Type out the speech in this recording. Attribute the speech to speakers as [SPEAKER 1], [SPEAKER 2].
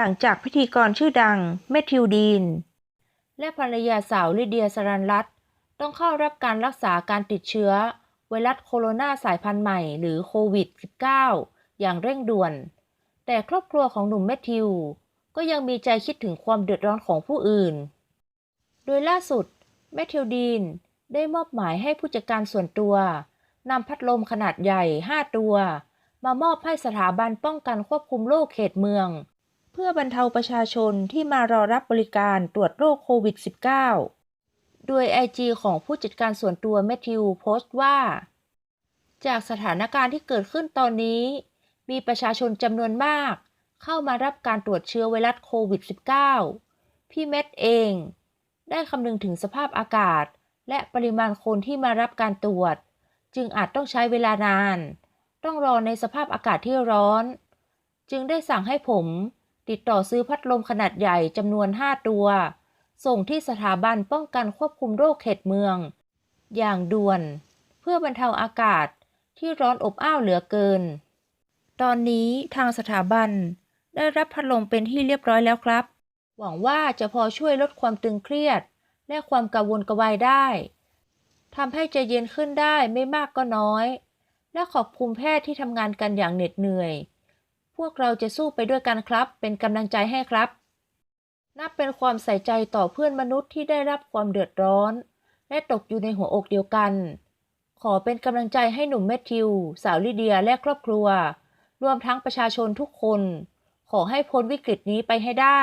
[SPEAKER 1] หลังจากพิธีกรชื่อดังแมทธิวดีน และภรรยาสาวลิเดียสรันรัตต้องเข้ารับการรักษาการติดเชื้อ ไวรัสโคโรนาสายพันธุ์ใหม่หรือโควิด -19 อย่างเร่งด่วน แต่ครอบครัวของหนุ่มแมทธิว ก็ยังมีใจคิดถึงความเดือดร้อนของผู้อื่น โดยล่าสุดแมทธิวดีนได้มอบหมายให้ผู้จัดการส่วนตัวนำพัดลมขนาดใหญ่ 5 ตัว มามอบให้สถาบันป้องกันควบคุมโรคเขตเมือง พื่อบรรเทาประชาชนที่มารอรับบริการตรวจโรคโควิด -19 โดย IG ของผู้จัดการส่วนตัวแมทธิวโพสต์ว่า จากสถานการณ์ที่เกิดขึ้นตอนนี้ มีประชาชนจำนวนมาก เข้ามารับการตรวจเชื้อไวรัสโควิด -19 พี่เม็ดเอง ได้คำนึงถึงสภาพอากาศ และปริมาณคนที่มารับการตรวจ จึงอาจต้องใช้เวลานาน ต้องรอในสภาพอากาศที่ร้อน จึงได้สั่งให้ผม ติดต่อซื้อพัดลมขนาดใหญ่จำนวน 5 ตัว ส่งที่สถาบันป้องกันควบคุมโรคเขตเมือง อย่างด่วน เพื่อบรรเทาอากาศที่ร้อนอบอ้าวเหลือเกิน ตอนนี้ทางสถาบันได้รับพัดลมเป็นที่เรียบร้อยแล้วครับ หวังว่าจะพอช่วยลดความตึงเครียด และความกังวลกระวายได้ทำให้ใจเย็นขึ้นได้ไม่มากก็น้อย และขอบคุณแพทย์ที่ทำงานกันอย่างเหน็ดเหนื่อย พวกเราจะสู้ไปด้วยกันครับ เป็นกำลังใจให้ครับ นับเป็นความใส่ใจต่อเพื่อนมนุษย์ที่ได้รับความเดือดร้อน และตกอยู่ในหัวอกเดียวกัน ขอเป็นกำลังใจให้หนุ่มแมทธิว สาวลิเดียและครอบครัว รวมทั้งประชาชนทุกคน ขอให้พ้นวิกฤตนี้ไปให้ได้